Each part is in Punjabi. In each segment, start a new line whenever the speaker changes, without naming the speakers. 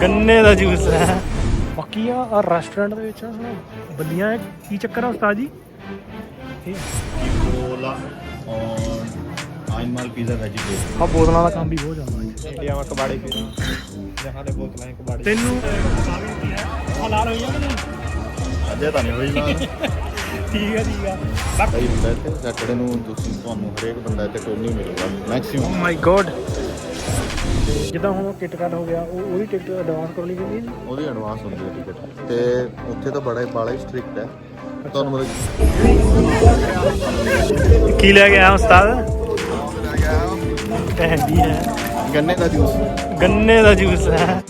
ਗੰਨੇ ਦਾ ਜੂਸ ਹੈ। ਬਾਕੀ ਆ ਆ ਰੈਸਟੋਰੈਂਟ ਦੇ ਵਿੱਚ ਆ ਬੱਲੀਆਂ ਹੈ ਕੀ ਚੱਕਰ ਆ ਉਸਤਾਦ ਜੀ?
ਕੋਲਾ ਔਰ ਆਇਨਮਾਲ ਪੀਜ਼ਾ ਵੈਜੀਟੇਬਲ
ਆ ਬੋਤਲਾਂ ਦਾ ਕੰਮ ਵੀ ਬਹੁਤ ਚੱਲਦਾ ਹੈ।
ਇੰਡੀਆ ਮਾ ਕਬਾੜੀ ਪੀ ਜਹਾਂ ਦੇ ਬੋਤਲਾਂ ਹੈ ਕਬਾੜੀ।
ਤੈਨੂੰ ਹਲਾਲ ਹੋਈਆਂ ਕਿ ਨਹੀਂ
ਅਜੇ ਤਾਂ ਨਹੀਂ ਹੋਈ ਨਾ।
ਠੀਕ ਹੈ ਠੀਕ ਆ।
ਬਾਕੀ ਹੁੰਦਾ ਇੱਥੇ। ਸੈਟਰਡੇ ਨੂੰ ਤੁਸੀਂ ਤੁਹਾਨੂੰ ਹਰੇਕ ਬੰਦਾ ਇੱਥੇ ਟੋਨੀ ਮਿਲੂਗਾ। ਮੈਕਸਿਮਮ ਓ
ਮਾਈ ਗੋਡ ਜਿੱਦਾਂ ਹੁਣ ਟਿਕਟ ਕੱਟ ਹੋ ਗਿਆ ਉਹ ਉਹਦੀ ਟਿਕਟ ਐਡਵਾਂਸ ਕਰਨੀ ਪੈਂਦੀ ਹੈ
ਉਹਦੀ ਐਡਵਾਂਸ ਹੁੰਦੀ ਹੈ ਟਿਕਟ ਤੇ ਉੱਥੇ ਤਾਂ ਬੜਾ ਹੀ ਬਾਲਾ ਹੀ ਸਟ੍ਰਿਕਟ ਹੈ। ਤੁਹਾਨੂੰ ਮਤਲਬ
ਕੀ ਲੈ ਕੇ ਆਇਆ ਉਸਤਾਦ? ਕਹਿੰਦੀ ਹੈ।
ਗੰਨੇ ਦਾ ਜੂਸ।
ਗੰਨੇ ਦਾ ਜੂਸ ਹੈ।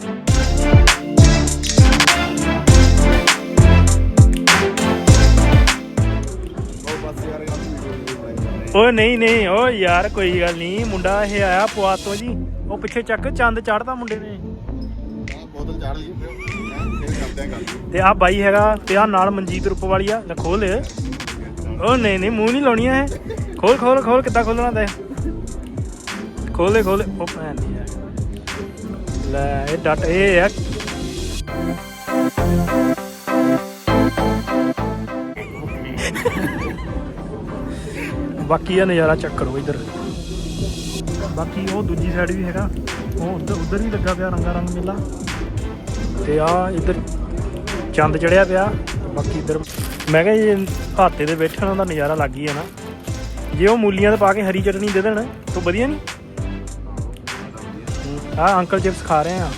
ਓਏ ਨਹੀਂ ਨਹੀਂ ਓ ਯਾਰ ਕੋਈ ਗੱਲ ਨਹੀਂ ਮੁੰਡਾ ਇਹ ਆਇਆ ਪੁਆਤ ਤੋਂ ਜੀ। ਉਹ ਪਿੱਛੇ ਚੱਕ ਚੰਦ ਚੜਦਾ ਮੁੰਡੇ ਨੇ।
ਬੋਤਲ ਚਾੜ ਲਈ ਫਿਰ ਫਿਰ ਕਰਦੇ ਆਂ ਗੱਲ।
ਤੇ ਆ ਬਾਈ ਹੈਗਾ ਤੇ ਆ ਨਾਲ ਮਨਜੀਤ ਰੂਪ ਵਾਲੀ ਆ ਲੈ ਖੋਲ ਓ ਨਹੀਂ ਨਹੀਂ ਮੂੰਹ ਨਹੀਂ ਲਾਉਣੀ ਐ ਖੋਲ ਖੋਲ ਖੋਲ ਕਿੱਦਾਂ ਖੋਲਣਾ ਤੇ। ਖੋਲ ਖੋਲ। ਉਹ ਭੈਣ ਦੀ ਯਾਰ ਲੈ ਇਹ ਡਟ ਇਹ ਆ। ਬਾਕੀ ਆ ਨਜ਼ਾਰਾ ਚੈੱਕ ਕਰੋ ਇੱਧਰ। ਬਾਕੀ ਉਹ ਦੂਜੀ ਸਾਈਡ ਵੀ ਹੈਗਾ। ਉਹ ਉਧਰ ਉਧਰ ਵੀ ਲੱਗਾ ਪਿਆ ਰੰਗਾ ਰੰਗ ਮੇਲਾ। ਤੇ ਆ ਇੱਧਰ ਚੰਦ ਚੜਿਆ ਪਿਆ। ਬਾਕੀ ਇੱਧਰ ਮੈਂ ਕਿਹਾ ਇਹ ਹਾਤੇ ਦੇ ਬੈਠਣ ਦਾ ਨਜ਼ਾਰਾ ਲੱਗ ਹੀ ਹੈ ਨਾ ਜੇ ਉਹ ਮੂਲੀਆਂ ਤੇ ਪਾ ਕੇ ਹਰੀ ਚਟਨੀ ਦੇ ਦੇਣ, ਤਾਂ ਵਧੀਆ ਨਹੀਂ ਆ ਅੰਕਲ ਚਿਪਸ ਖਾ ਰਹੇ ਆ।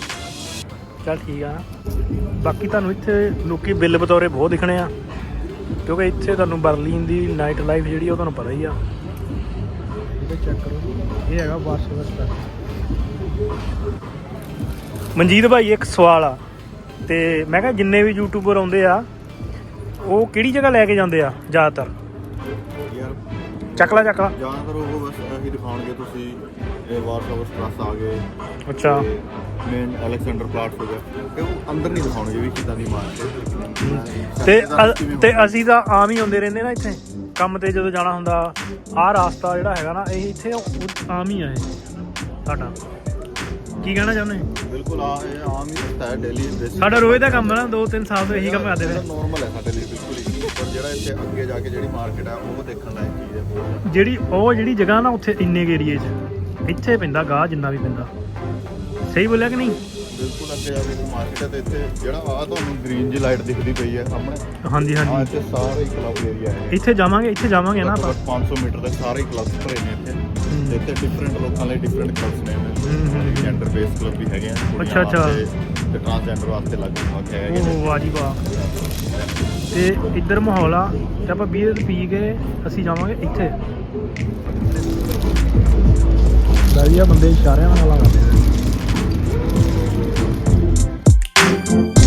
ਚਲ ਠੀਕ ਆ ਬਾਕੀ ਤੁਹਾਨੂੰ ਇੱਥੇ ਲੋਕੀ ਬਿੱਲ ਬਤੌਰੇ ਬਹੁਤ ਦਿਖਣੇ ਆ। ਕਿਉਂਕਿ ਇੱਥੇ ਤੁਹਾਨੂੰ ਬਰਲਿਨ ਦੀ ਨਾਈਟ ਲਾਈਫ ਜਿਹੜੀ ਉਹ ਤੁਹਾਨੂੰ ਪਤਾ ਹੀ ਆ। ਇਹ ਚੈੱਕ ਕਰੋ। ਇਹ ਹੈਗਾ ਵਾਰਸ਼ਵਸਟਰ ਮਨਜੀਤ ਭਾਈ ਇੱਕ ਸਵਾਲ ਆ। ਤੇ ਮੈਂ ਕਿਹਾ ਜਿੰਨੇ ਵੀ ਯੂਟਿਊਬਰ ਆਉਂਦੇ ਆ ਉਹ ਕਿਹੜੀ ਜਗ੍ਹਾ ਲੈ ਕੇ ਜਾਂਦੇ ਆ ਜ਼ਿਆਦਾਤਰ?
ਯਾਰ
ਚੱਕਲਾ ਚੱਕਲਾ
ਜ਼ਿਆਦਾਤਰ ਉਹ ਬਸ ਇਹੀ ਦਿਖਾਉਣਗੇ ਤੁਸੀਂ ਇਹ ਵਾਰਸ਼ਾਵਰ ਸਟ੍ਰਾਸ ਆ ਗਏ।
ਅੱਛਾ।
ਮੇਨ ਅਲੈਕਸੈਂਡਰ ਪਲਾਟਸ ਹੋ ਗਿਆ। ਤੇ ਉਹ ਅੰਦਰ ਨਹੀਂ ਦਿਖਾਉਣਗੇ ਵੀ ਕਿਦਾਂ ਦੀ ਮਾਰਕੀਟ
ਤੇ ਤੇ ਅਸੀਂ ਤਾਂ ਆਮ ਹੀ ਹੁੰਦੇ ਰਹਿੰਦੇ ਨਾ ਇੱਥੇ। ਕੰਮ ਤੇ ਜਦੋਂ ਜਾਣਾ ਹੁੰਦਾ ਆਹ ਰਾਸਤਾ ਜਿਹੜਾ ਹੈਗਾ ਨਾ ਇਹ ਇੱਥੇ ਆਮ ਹੀ ਆ ਇਹ ਸਾਡਾ। ਕੀ ਕਹਿਣਾ ਚਾਹੁੰਦੇ?
ਬਿਲਕੁਲ ਆ ਇਹ ਆਮ ਹੀ ਹੁੰਦਾ ਹੈ ਡੇਲੀ ਬੇਸਿਸ
ਸਾਡਾ ਰੋਜ਼ ਦਾ ਕੰਮ ਹੈ ਨਾ 2-3 ਸਾਲ ਤੋਂ ਇਹੀ ਕੰਮ ਕਰਦੇ ਪਏ
ਨਾਰਮਲ ਹੈ ਸਾਡੇ ਲਈ ਬਿਲਕੁਲ ਹੀ। ਪਰ ਜਿਹੜਾ ਇੱਥੇ ਅੱਗੇ ਜਾ ਕੇ ਜਿਹੜੀ ਮਾਰਕੀਟ ਹੈ ਉਹ ਦੇਖਣ ਲਾਇਕ ਚੀਜ਼ ਹੈ। ਬਹੁਤ ਜ਼ਿਆਦਾ।
ਜਿਹੜੀ ਉਹ ਜਿਹੜੀ ਜਗ੍ਹਾ ਨਾ ਉੱਥੇ ਇੰਨੇ ਏਰੀਏ 'ਚ। ਇੱਥੇ ਪੈਂਦਾ ਗਾਹ ਜਿੰਨਾ ਵੀ ਪੈਂਦਾ। ਸਹੀ ਬੋਲਿਆ ਕਿ ਨਹੀਂ?
ਬਿਲਕੁਲ ਅੱਗੇ ਜਾ ਕੇ ਮਾਰਕੀਟ ਹੈ ਤੇ ਇੱਥੇ ਜਿਹੜਾ ਆ ਤੁਹਾਨੂੰ ਗ੍ਰੀਨ ਜੀ ਲਾਈਟ ਦਿਖਦੀ ਪਈ ਹੈ ਸਾਹਮਣੇ
ਹਾਂਜੀ
ਆ
ਹਾਂਜੀ
ਇੱਥੇ ਸਾਰੇ ਕਲੱਬ ਏਰੀਆ ਹੈ।
ਇੱਥੇ ਜਾਵਾਂਗੇ ਇੱਥੇ ਜਾਵਾਂਗੇ ਨਾ ਆਪਾਂ।
ਘੱਟੋ ਘੱਟ 500 ਮੀਟਰ ਤੱਕ ਸਾਰੇ ਕਲੱਬ ਭਰੇ ਨੇ ਇੱਥੇ। ਤੇ ਇੱਥੇ ਡਿਫਰੈਂਟ ਲੋਕਾਂ ਲਈ ਡਿਫਰੈਂਟ ਕਲੱਬਸ ਨੇ।
ਹੂੰ, ਹੂੰ।
ਜੈਂਡਰ ਬੇਸ ਕਲੱਬ ਵੀ ਹੈਗੇ ਆ।
ਅੱਛਾ, ਅੱਛਾ।
ਤੇ ਟ੍ਰਾਂਸਜੈਂਡਰ ਵਾਸਤੇ ਲੱਗ ਲੱਗ ਹੈਗੇ ਨੇ।
ਉਹ ਵਾਹ ਜੀ ਵਾਹ। ਤੇ ਇੱਧਰ ਮਾਹੌਲ ਆ ਤੇ ਆਪਾਂ ਬੀਅਰ ਪੀ ਕੇ ਅਸੀਂ ਜਾਵਾਂਗੇ ਇੱਥੇ। ਵਧੀਆ ਬੰਦੇ ਇਸ਼ਾਰਿਆਂ ਨਾਲ ਗੱਲਾਂ ਕਰਦੇ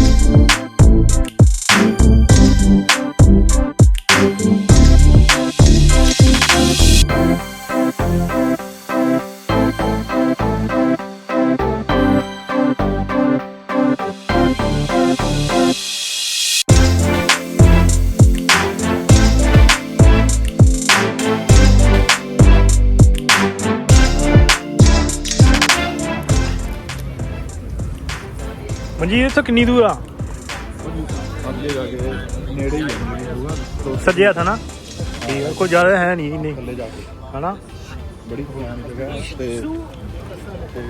ਮਨਜੀਤ ਇੱਥੋਂ ਕਿੰਨੀ ਦੂਰ ਆ?
ਅੱਗੇ ਜਾ ਕੇ ਨੇੜੇ ਹੀ ਹੈ
ਸੱਜੇ ਹੱਥ ਨਾ? ਠੀਕ ਆ ਕੋਈ ਜ਼ਿਆਦਾ ਹੈ ਨਹੀਂ ਇੰਨੇ।
ਥੱਲੇ ਜਾ ਕੇ।
ਹਨਾ?
ਬੜੀ ਪੁਰਾਣੀ ਜਗ੍ਹਾ ਹੈ ਤੇ ਤੇ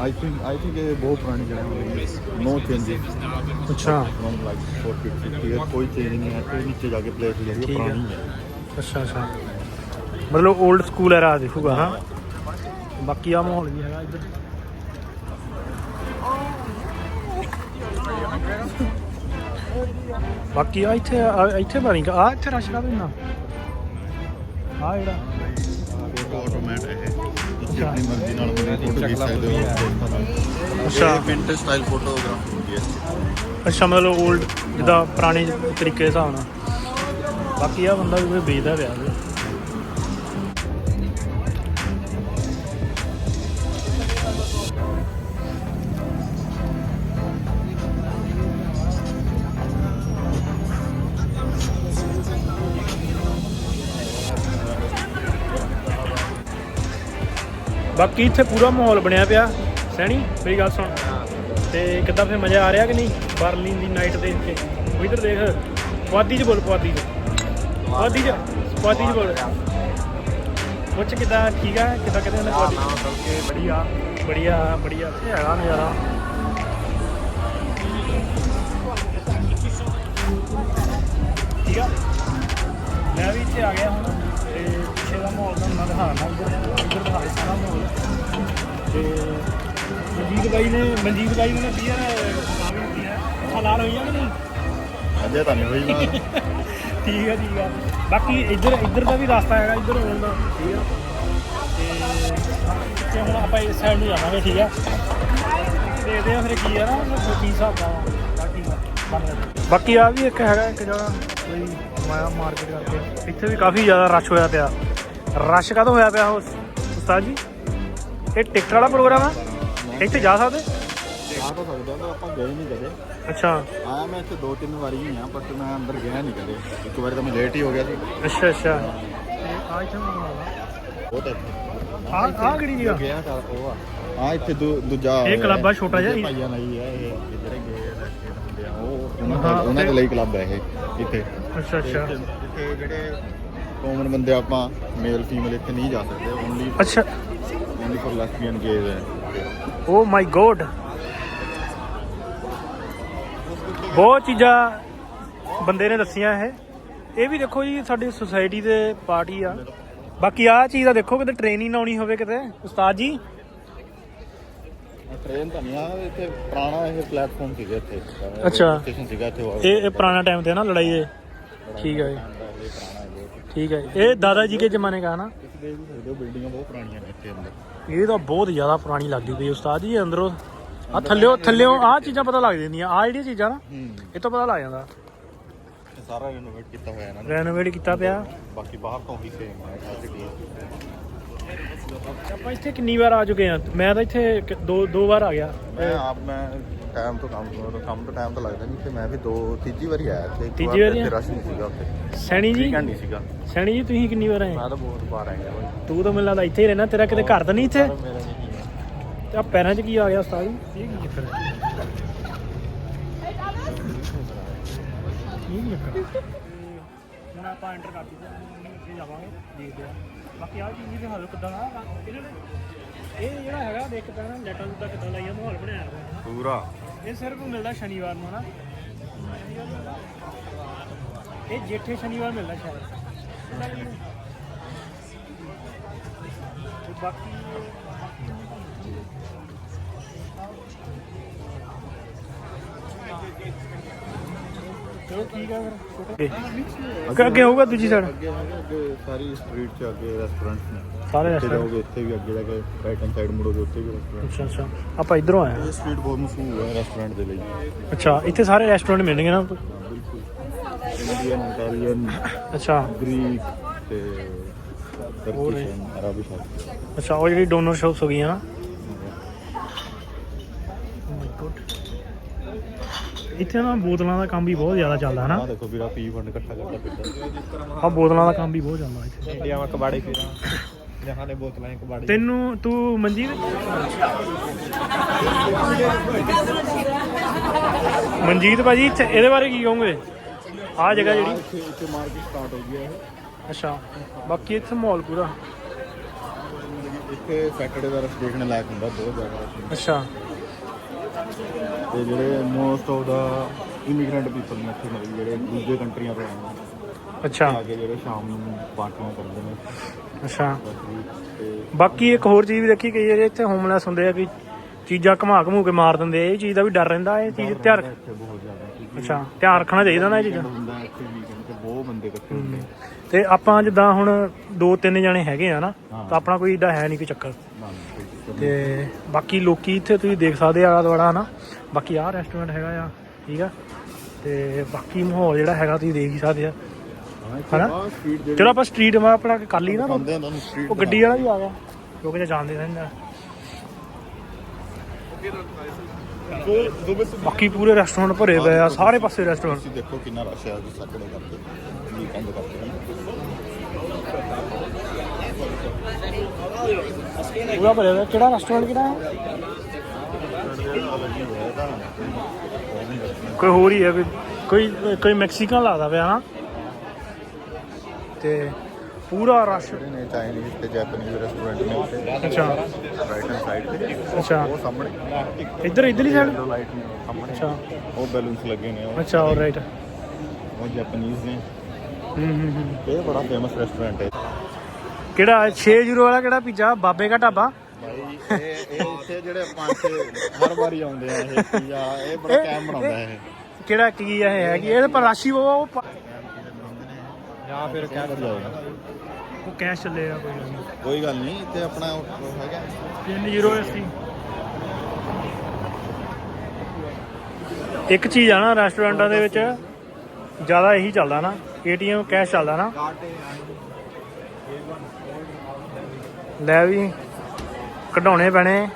ਆਈ ਥਿੰਕ ਆਈ ਥਿੰਕ ਇਹ ਬਹੁਤ ਪੁਰਾਣੀ ਜਗ੍ਹਾ ਹੈ ਨੋ ਚੇਂਜਸ
ਅੱਛਾ।
ਫਰਮ ਲਾਈਕ 40 50 ਇਅਰ ਕੋਈ ਚੇਂਜ ਨਹੀਂ ਹੈ। ਤੇ ਨੀਚੇ ਜਾ ਕੇ ਪਲੇਸ ਜਿਹੜੀ ਹੈ
ਠੀਕ ਹੈ।
ਪੁਰਾਣੀ ਹੈ।
ਅੱਛਾ ਅੱਛਾ। ਮਤਲਬ 올ਡ ਸਕੂਲ ਐਰਾ ਦਿਖੂਗਾ ਹਾਂ? ਬਾਕੀ ਆ ਮਾਹੌਲ ਵੀ ਹੈਗਾ ਇੱਧਰ ਬਾਕੀ ਆ ਇੱਥੇ ਆ- ਇੱਥੇ ਬਣੀ ਆ ਇੱਥੇ ਰਸ਼ ਕਾ ਇੰਨਾ ਆ ਜਿਹੜਾ।
ਆਟੋਮੈਟ ਹੈ ਇਹ ਤੁਸੀਂ ਆਪਣੀ ਮਰਜ਼ੀ ਨਾਲ ਬਣੀ ਫੋਟੋ ਖਿੱਚ ਸਕਦੇ ਹੋ।
ਅੱਛਾ।
ਇਹ ਪਿੰਟਰ ਸਟਾਈਲ ਫੋਟੋਗ੍ਰਾਫ ਹੁੰਦੀ ਹੈ।
ਅੱਛਾ ਮਤਲਬ 올ਡ ਜਿੱਦਾਂ ਪੁਰਾਣੇ ਤਰੀਕੇ ਦੇ ਹਿਸਾਬ ਨਾਲ। ਬਾਕੀ ਆ ਬੰਦਾ ਵੀ ਕੋਈ ਵੇਚਦਾ ਪਿਆ। ਬਾਕੀ ਇੱਥੇ ਪੂਰਾ ਮਾਹੌਲ ਬਣਿਆ ਪਿਆ। ਸੈਣੀ ਮੇਰੀ ਗੱਲ ਸੁਣ। ਤੇ ਕਿੱਦਾਂ ਫਿਰ ਮਜ਼ਾ ਆ ਰਿਹਾ ਕਿ ਨਹੀਂ? ਬਰਲਿਨ ਦੀ ਨਾਈਟ ਦੇਖ ਕੇ। ਉਹ ਇਧਰ ਦੇਖ। ਪੁਆਧੀ ਚ ਬੋਲ ਪੁਆਧੀ ਚ। ਪੁਆਧੀ ਚ ਪੁਆਧੀ ਚ ਬੋਲ। ਉੱਚ ਕਿੱਦਾਂ ਠੀਕ ਆ? ਕਿੱਦਾਂ ਕਹਿੰਦੇ ਨੇ ਪੁਆਧੀ?
ਬਲਕਿ ਬੜੀਆ
ਬੜੀਆ ਬੜੀਆ ਹੈਗਾ ਨਜ਼ਾਰਾ। ਠੀਕ ਆ। ਮੈਂ ਵੀ ਇੱਥੇ ਆ ਗਿਆ ਹੁਣ। ਤੇ ਪਿੱਛੇ ਦਾ ਮਾਹੌਲ ਤੁਹਾਨੂੰ ਮੈਂ ਦਿਖਾਉਣਾ ਇੱਧਰ ਇੱਧਰ ਦਿਖਾ ਰਿਹਾ ਸਾਰਾ ਮਾਹੌਲ ਤੇ ਮਨਜੀਤ ਬਾਈ ਨੇ ਮਨਜੀਤ ਬਾਈ ਨੇ ਬੀਅਰ ਆ ਵੀ ਹੁੰਦੀ ਹੈ ਹਲਾਲ ਹੋਈ ਆ ਕਿ ਨਹੀਂ?
ਅਜੇ ਤਾਂ ਨਹੀਂ ਹੋਈ ਨਾ
ਠੀਕ ਆ ਠੀਕ ਆ। ਬਾਕੀ ਇੱਧਰ ਇੱਧਰ ਦਾ ਵੀ ਰਸਤਾ ਹੈਗਾ ਇੱਧਰ ਆਉਣ ਦਾ। ਠੀਕ ਆ। ਤੇ ਹੁਣ ਆਪਾਂ ਇਸ ਸਾਈਡ ਨੂੰ ਜਾਵਾਂਗੇ ਠੀਕ ਆ। ਦੇਖਦੇ ਆ ਫਿਰ ਕੀ ਆ ਨਾ ਕੀ ਹਿਸਾਬ ਦਾ। ਬਾਕੀ ਬਾਕੀ ਆ ਵੀ ਇੱਕ ਹੈਗਾ ਇੱਕ ਜਗ੍ਹਾ ਕੋਈ ਮਾਇਆ ਮਾਰਕੀਟ ਕਰਕੇ। ਇੱਥੇ ਵੀ ਕਾਫੀ ਜ਼ਿਆਦਾ ਰਸ਼ ਹੋਇਆ ਪਿਆ। ਰਸ਼ ਕਦੋਂ ਹੋਇਆ ਪਿਆ ਉਸ ਉਸਤਾਦ ਜੀ ਇਹ ਟਿਕਟ ਵਾਲਾ ਪ੍ਰੋਗਰਾਮ ਆ? ਇੱਥੇ ਜਾ ਸਕਦੇ?
ਆ ਤਾਂ ਸਕਦਾ ਪਰ ਆਪਾਂ ਗਏ ਨਹੀਂ ਕਦੇ।
ਅੱਛਾ।
ਆਇਆ ਮੈਂ ਇੱਥੇ ਦੋ ਤਿੰਨ ਵਾਰੀ ਹੀ ਆ ਬਟ ਮੈਂ ਅੰਦਰ ਗਿਆ ਨਹੀਂ ਕਦੇ। ਇੱਕ ਵਾਰੀ ਤਾਂ ਮੈਂ ਲੇਟ ਹੀ ਹੋ ਗਿਆ ਸੀ।
ਅੱਛਾ ਅੱਛਾ। ਆ ਇੱਥੇ
ਬਹੁਤ
ਆ ਆ ਕਿਹੜੀ ਜਗ੍ਹਾ?
ਗਿਆ ਕਰ ਉਹ ਆ। ਆ ਇੱਥੇ ਦੂ- ਦੂਜਾ
ਇਹ club ਆ ਛੋਟਾ ਜਿਹਾ ਹੀ।
ਭਾਈਆਂ ਲਈ ਹੈ ਇਹ ਇਹ ਜਿਹੜੇ ਗਏ ਹੁੰਦੇ ਆ ਉਹ ਉਹਨਾਂ
ਹਾਂ,
ਦਾ ਉਹਨਾਂ ਦੇ
ਤੇ-
ਲਈ ਕਲੱਬ ਹੈ ਇਹ ਇੱਥੇ।
ਅੱਛਾ ਅੱਛਾ।
ਇੱਥੇ ਜਿਹੜੇ ਕਾਮਨ ਬੰਦੇ ਆਪਾਂ ਮੇਲ ਫੀਮੇਲ ਇੱਥੇ ਨਹੀਂ ਜਾ ਸਕਦੇ ਓਨਲੀ
ਅੱਛਾ।
ਓਨਲੀ ਫॉर ਲੈਸਬੀਅਨ ਗੇਜ਼ ਹੈ
ਓ ਮਾਈ ਗੋਡ ਬਹੁਤ ਚੀਜ਼ਾਂ ਬੰਦੇ ਨੇ ਦੱਸੀਆਂ ਇਹ। ਇਹ ਵੀ ਦੇਖੋ ਜੀ ਸਾਡੀ ਸੁਸਾਇਟੀ ਦੇ ਪਾਰਟੀ ਆ। ਬਾਕੀ ਆਹ ਚੀਜ਼ ਦਾ ਦੇਖੋ ਕਿਤੇ ਟ੍ਰੇਨਿੰਗ ਆਉਣੀ ਹੋਵੇ ਕਿਤੇ। ਉਸਤਾਦ ਜੀ।
ਟ੍ਰੇਨ ਤਾਂ ਨਹੀਂ ਆ ਇੱਥੇ ਪੁਰਾਣਾ ਇਹ ਪਲੇਟਫਾਰਮ ਸੀਗਾ ਇੱਥੇ।
ਅੱਛਾ।
ਸਟੇਸ਼ਨ ਸੀਗਾ ਇੱਥੇ। ਉਹ
ਇਹ ਇਹ ਪੁਰਾਣਾ ਟਾਈਮ ਤੇ ਨਾ ਲੜਾਈ ਇਹ। ਠੀਕ ਹੈ ਜੀ। ਠੀਕ ਹੈ ਇਹ ਦਾਦਾ ਜੀ ਕੇ ਜ਼ਮਾਨੇ ਦਾ ਨਾ
ਤੁਸੀਂ ਦੇਖ ਵੀ ਸਕਦੇ ਹੋ ਬਿਲਡਿੰਗਾਂ ਬਹੁਤ ਪੁਰਾਣੀਆਂ ਨੇ ਇੱਥੇ ਅੰਦਰ।
ਇਹ ਤਾਂ ਬਹੁਤ ਜ਼ਿਆਦਾ ਪੁਰਾਣੀ ਲੱਗਦੀ ਪਈ ਉਸਤਾਦ ਜੀ ਅੰਦਰੋਂ। ਆ ਥੱਲਿਓ ਥੱਲਿਓ ਆਹ ਚੀਜ਼ਾਂ ਪਤਾ ਲੱਗ ਜਾਂਦੀਆਂ। ਆਹ ਜਿਹੜੀਆਂ ਚੀਜ਼ਾਂ ਨਾ ਇਹ ਤੋਂ ਪਤਾ ਲੱਗ ਜਾਂਦਾ।
ਇਹ ਸਾਰਾ ਰੈਨੋਵੇਟ ਕੀਤਾ ਹੋਇਆ ਇਹਨਾਂ ਨੇ।
ਰੈਨੋਵੇਟ ਕੀਤਾ ਪਿਆ।
ਬਾਕੀ ਬਾਹਰ ਤੋਂ ਹੀ ਸੇਮ ਹੈ
ਆਪਾਂ ਇੱਥੇ ਕਿੰਨੀ ਵਾਰ ਆ ਚੁੱਕੇ ਆ? ਮੈਂ ਤਾਂ ਇੱਥੇ ਦੋ ਦੋ ਵਾਰ ਆ ਗਿਆ।
ਮੈਂ ਆਪ ਮੈਂ ਟਾਈਮ ਤੋਂ ਕੰਮ ਤੋਂ ਕੰਮ ਤੋਂ ਟਾਈਮ ਤਾਂ ਲੱਗਦਾ ਨਹੀਂ ਤੇ ਮੈਂ ਵੀ ਦੋ ਤੀਜੀ ਵਾਰੀ ਆਇਆ ਇੱਥੇ। ਇੱਕ
ਤੀਜੀ
ਵਾਰ
ਆਏ?
ਰਸ਼ ਨਹੀਂ ਸੀਗਾ ਉੱਥੇ।
ਸੈਣੀ ਜੀ?
ਨਹੀਂ ਸੀਗਾ।
ਸੈਣੀ ਜੀ ਤੁਸੀਂ ਕਿੰਨੀ ਵਾਰ ਆਏ?
ਮੈਂ ਤਾਂ ਬਹੁਤ ਵਾਰ ਆਇਆ ਬਾਈ।
ਤੂੰ ਤਾਂ ਮੈਨੂੰ ਲੱਗਦਾ ਇੱਥੇ ਹੀ ਰਹਿਣਾ ਤੇਰਾ ਕਿਤੇ ਘਰ ਤਾਂ ਨਹੀਂ ਇੱਥੇ?
ਪਰ ਮੇਰਾ ਨਹੀਂ ਹੈ।
ਤੇ ਆ ਪੈਰਾਂ 'ਚ ਕੀ ਆ ਗਿਆ ਉਸਤਾਦ ਜੀ? ਇਹ ਕੀ ਚੱਕਰ ਹੈ? ਇਹ ਕੀ ਚੱਕਰ ਹੈ? ਹੁਣ ਆਪਾਂ ਐਂਟਰ ਕਰ ਦਿੱਤੇ ਜਾਵਾਂਗੇ ਦੇਖਦੇ ਆ ਬਾਕੀ ਆ ਚੀਜ਼ ਵੀ ਹਾਲ ਕਿਦਾਂ ਦਾ ਇਹਨਾਂ ਨੇ ਇਹ ਜਿਹੜਾ ਹੈਗਾ ਦੇਖ ਨਾ ਲੈਟਾਂ ਲਾਈਆਂ ਮਾਹੌਲ ਬਣਾਇਆ ਹੋਇਆ।
ਪੂਰਾ।
ਇਹ ਸਿਰਫ ਮਿਲਦਾ ਸ਼ਨੀਵਾਰ ਨੂੰ ਹਨਾ ਇਹ ਜੇਠੇ ਸ਼ਨੀਵਾਰ ਮਿਲਦਾ ਸ਼ਾਇਦ। ਤੇ ਬਾਕੀ ਅੱਗੇ ਅੱਗੇ ਹੋਊਗਾ ਦੂਜੀ ਸਾਈਡ
ਅੱਗੇ ਹੈਗੇ ਅੱਗੇ ਸਾਰੀ ਸਟਰੀਟ 'ਚ ਅੱਗੇ ਰੈਸਟੋਰੈਂਟਸ ਨੇ।
ਸਾਰੇ
ਇੱਥੇ
ਰੈਸਟੋਰੈਂਟ
ਜਾਓਗੇ ਇੱਥੇ ਵੀ ਅੱਗੇ ਜਾ ਕੇ ਰਾਈਟ ਹੈਂਡ ਸਾਈਡ ਮੁੜੋਗੇ ਉੱਥੇ ਵੀ ਰੈਸਟੋਰੈਂਟ
ਅੱਛਾ ਅੱਛਾ। ਆਪਾਂ ਇਧਰੋਂ ਆਏ ਹਾਂ।
ਇਹ ਸਟਰੀਟ ਬਹੁਤ ਮਸ਼ਹੂਰ ਹੈ ਰੈਸਟੋਰੈਂਟ ਦੇ ਲਈ।
ਅੱਛਾ ਇੱਥੇ ਸਾਰੇ ਰੈਸਟੋਰੈਂਟ ਮਿਲਣਗੇ ਨਾ?
ਬਿਲਕੁਲ ਇੰਡੀਅਨ ਇਟਾਲੀਅਨ
ਅੱਛਾ।
ਗ੍ਰੀਕ ਤੇ
ਹੋਰ ਹੈ।
ਟਰਕਿਸ਼ ਅਰਬੀ ਸ਼ਾਪ
ਅੱਛਾ ਉਹ ਜਿਹੜੀ ਡੋਨਰ ਸ਼ਾਪਸ ਹੋ ਗਈਆਂ ਨਾ। ਇੱਥੇ ਨਾ ਬੋਤਲਾਂ ਦਾ ਕੰਮ ਵੀ ਬਹੁਤ ਜ਼ਿਆਦਾ ਚੱਲਦਾ ਹਨਾ?
ਆ ਦੇਖੋ ਵੀਰਾ ਪੀ ਫੰਡ ਇਕੱਠਾ ਕਰਦਾ ਫਿਰਦਾ
ਆ ਬੋਤਲਾਂ ਦਾ ਕੰਮ ਵੀ ਬਹੁਤ ਚੱਲਦਾ ਇੱਥੇ।
ਇੰਡੀਆ ਵਿੱਚ ਕਬਾੜੇ ਪੀਣਾ ਜਹਾਂ ਨੇ ਬੋਤਲਾਂ ਇੱਕ
ਤੈਨੂੰ ਤੂੰ ਮਨਜੀਤ ਮਨਜੀਤ ਭਾਜੀ ਇਹਦੇ ਬਾਰੇ ਕੀ ਕਹੋਗੇ? ਆ ਜਗ੍ਹਾ ਜਿਹੜੀ।
ਇੱਥੇ ਮਾਰਕੀਟ ਸਟਾਰਟ ਹੋ ਗਈ ਹੈ
ਅੱਛਾ ਬਾਕੀ ਇੱਥੇ ਮਾਹੌਲ ਪੂਰਾ।
ਇੱਥੇ ਸੈਟਰਡੇ ਦਾ ਰਸ ਦੇਖਣ ਲਾਇਕ ਹੁੰਦਾ ਬਹੁਤ ਜ਼ਿਆਦਾ
ਅੱਛਾ।
ਤੇ ਜਿਹੜੇ most of the immigrant people ਨੇ ਇੱਥੇ ਮਤਲਬ ਜਿਹੜੇ ਦੂਜੇ ਕੰਟਰੀਆਂ ਤੋਂ ਆਏ ਨੇ
ਅੱਛਾ।
ਆ ਕੇ ਜਿਹੜੇ ਸ਼ਾਮ ਨੂੰ ਪਾਰਟੀਆਂ ਕਰਦੇ ਨੇ।
ਅੱਛਾ।
ਤੇ
ਬਾਕੀ ਇੱਕ ਹੋਰ ਚੀਜ਼ ਵੀ ਦੇਖੀ ਕਈ ਜਿਹੜੇ ਇੱਥੇ ਹੋਮਲੈਸ ਹੁੰਦੇ ਆ ਵੀ ਚੀਜ਼ਾਂ ਘਮਾ ਘਮੂ ਕੇ ਮਾਰ ਦਿੰਦੇ ਆ ਇਹ ਚੀਜ਼ ਦਾ ਵੀ ਡਰ ਰਹਿੰਦਾ ਇਹ ਚੀਜ਼ ਧਿਆਨ ਰੱਖ-
ਇੱਥੇ ਬਹੁਤ ਜ਼ਿਆਦਾ
ਅੱਛਾ ਧਿਆਨ ਰੱਖਣਾ ਚਾਹੀਦਾ ਨਾ ਇਹ ਚੀਜ਼ਾਂ।
ਹੁੰਦਾ ਇੱਥੇ ਵੀਕਐਂਡ ਤੇ ਬਹੁਤ ਬੰਦੇ ਇਕੱਠੇ ਹੁੰਦੇ
ਤੇ ਆਪਾਂ ਜਿੱਦਾਂ ਹੁਣ ਦੋ ਤਿੰਨ ਜਣੇ ਹੈਗੇ ਆ ਨਾ
ਹਾਂ।
ਤਾਂ ਆਪਣਾ ਕੋਈ ਏਡਾ ਹੈ ਨਹੀਂ ਕੋਈ ਚੱਕਰ
ਨਾ, ਨਾ, ਕੋਈ ਦਿੱਕਤ ਨਹੀਂ।
ਤੇ ਬਾਕੀ ਲੋਕੀ ਇੱਥੇ ਤੁਸੀਂ ਦੇਖ ਸਕਦੇ ਆ ਦੁਆਲਾ ਹਨਾ? ਬਾਕੀ ਆਹ ਰੈਸਟੋਰੈਂਟ ਹੈਗਾ ਆ ਠੀਕ ਆ? ਤੇ ਬਾਕੀ ਮਾਹੌਲ ਜਿਹੜਾ ਹੈਗਾ ਤੁਸੀਂ ਦੇਖ ਹੀ ਸਕਦੇ ਆ। ਹਨਾ? ਚਲੋ ਆਪਾਂ ਸਟਰੀਟ ਮਾ ਆਪਣਾ ਕਰ ਲਈ ਨਾ ਉਹ ਗੱਡੀ ਵਾਲਾ ਵੀ ਆ ਗਿਆ ਲੋਕ ਜੇ ਜਾਣਦੇ ਨਹੀਂ ਨਾ ਬਾਕੀ ਪੂਰੇ ਰੈਸਟੋਰੈਂਟ ਭਰੇ ਪਏ ਆ ਸਾਰੇ ਪਾਸੇ ਰੈਸਟੋਰੈਂਟ
ਤੁਸੀਂ ਦੇਖੋ ਕਿੰਨਾ ਰਸ਼ ਹੈ ਜੀ ਸੈਟਰਡੇ ਕਰਕੇ ਵੀਕਐਂਡ ਕਰਕੇ
ਪੂਰਾ ਭਰਿਆ ਹੋਇਆ। ਕਿਹੜਾ ਰੈਸਟੋਰੈਂਟ ਕਿਹੜਾ? ਹੈ ਕੋਈ ਹੋਰ ਹੀ ਹੈ ਕੋਈ ਕੋਈ ਕੋਈ ਮੈਕਸੀਕਨ ਲੱਗਦਾ ਪਿਆ ਨਾ ਤੇ ਪੂਰਾ ਰਸ਼।
ਨੇ ਚਾਈਨੀਜ਼ ਤੇ ਜੈਪਨੀਜ਼ ਰੈਸਟੋਰੈਂਟ ਨੇ ਉੱਥੇ।
ਅੱਛਾ।
ਰਾਈਟ ਹੈਂਡ ਸਾਈਡ ਤੇ।
ਅੱਛਾ।
ਉਹ ਸਾਹਮਣੇ।
ਇੱਧਰ ਇੱਧਰਲੀ ਸਾਈਡ
ਦੋ ਲਾਈਟ ਨੇ ਉਹ ਸਾਹਮਣੇ।
ਅੱਛਾ।
ਉਹ ਬੈਲੂਨਸ ਲੱਗੇ ਨੇ ਉਹ।
ਅੱਛਾ ਆਲਰਾਈਟ
ਉਹ ਜੈਪਨੀਜ਼ ਨੇ।
ਹੂੰ ਹੂੰ ਹੂੰ।
ਇਹ ਬੜਾ ਫੇਮਸ ਰੈਸਟੋਰੈਂਟ ਹੈ।
ਕਿਹੜਾ 60 ਵਾਲਾ ਕਿਹੜਾ ਪੀਜ਼ਾ ਬਾਬੇ ਦਾ ਢਾਬਾ?
ਭਾਈ ਇਹ ਇਹ ਇੱਥੇ ਜਿਹੜੇ ਪੰਜ ਹਰ ਵਾਰੀ ਆਉਂਦੇ ਆ ਇਹ ਪੀਜ਼ਾ ਇਹ ਬੜਾ
ਇਹ-
ਕੈਮ ਬਣਾਉਂਦਾ ਇਹ
ਕਿਹੜਾ ਕੀ ਇਹ ਹੈਗੀ? ਇਹਦੇ ਪਰ ਰਾਸ਼ੀ ਉਹ ਉਹ ਪ-
ਜਾਂ ਫਿਰ
ਕਿਆ ਕਰ ਜਾਏਗਾ
ਉਹ ਕੈਸ਼ ਚੱਲੇ ਆ ਕੋਈ ਗੱਲ ਨਹੀਂ।
ਕੋਈ ਗੱਲ ਨਹੀਂ ਇੱਥੇ ਆਪਣਾ ਉਹ ਹੈਗਾ।
3080 ਇੱਕ ਚੀਜ਼ ਆ ਨਾ ਰੈਸਟੋਰੈਂਟਾਂ ਦੇ ਵਿੱਚ ਜ਼ਿਆਦਾ ਇਹੀ ਚੱਲਦਾ ਨਾ। ਏਟੀਐਮ ਕੈਸ਼ ਚੱਲਦਾ ਨਾ। ਲੈ ਵੀ ਕਢਾਉਣੇ ਪੈਣੇ।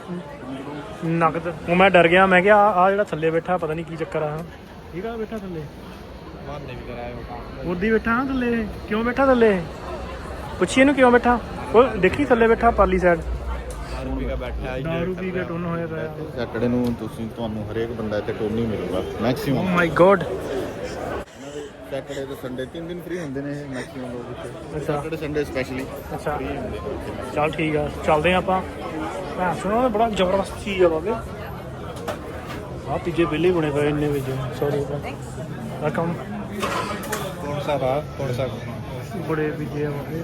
ਨਕਦ ਉਹ ਮੈਂ ਡਰ ਗਿਆ ਮੈਂ ਕਿਹਾ ਆ ਜਿਹੜਾ ਥੱਲੇ ਬੈਠਾ ਪਤਾ ਨਹੀਂ ਕੀ ਚੱਕਰ ਆ। ਠੀਕ ਆ ਬੈਠਾ ਥੱਲੇ?
ਮਾਨੇ ਵੀ ਕਰਾਇਆ
ਉਦੀ ਬੈਠਾ ਨਾ ਥੱਲੇ। ਕਿਉਂ ਬੈਠਾ ਥੱਲੇ? ਪੁੱਛੀ ਇਹਨੂੰ ਕਿਉਂ ਬੈਠਾ। ਉਹ ਦੇਖੀ ਥੱਲੇ ਬੈਠਾ ਪਾਲੀ ਸਾਈਡ
ਦਾਰੂ ਹੈ
ਪੀ ਕੇ ਟੁੰਨ ਹੋਇਆ ਪਿਆ।
ਸੈਟਰਡੇ ਨੂੰ ਤੁਸੀਂ ਤੁਹਾਨੂੰ ਹਰੇਕ ਬੰਦਾ ਇੱਥੇ ਟੋਨੀ ਮਿਲੂਗਾ
ਓ
ਮੈਕਸਿਮਮ
ਮਾਈ ਗੋਡ
ਸੈਟਰਡੇ ਤੇ ਸੰਡੇ ਤਿੰਨ ਦਿਨ ਫ੍ਰੀ ਹੁੰਦੇ ਨੇ ਇਹ ਮੈਕਸਿਮਮ ਲੋਕ ਇੱਥੇ
ਅੱਛਾ
ਸੈਟਰਡੇ ਸੰਡੇ ਸਪੈਸ਼ਲੀ
ਅੱਛਾ
ਫ੍ਰੀ ਹੁੰਦੇ ਨੇ
ਚੱਲ ਠੀਕ ਆ ਚੱਲਦੇ ਆ ਆਪਾਂ ਮੈਂ ਸੁਣਿਆ ਬੜਾ ਜ਼ਬਰਦਸਤ ਚੀਜ਼ ਆ ਬਾਬੇ ਆ ਤੀਜੇ ਬਿੱਲੇ ਬਣੇ ਪਏ ਇੰਨੇ ਵਿੱਚ ਸੌਰੀ ਵੈਲਕਮ
ਕੌਣ ਸਾ ਥਾ ਕੌਣ ਸਾ
ਬੜੇ ਪੀਜੇ ਆ ਬਾਬੇ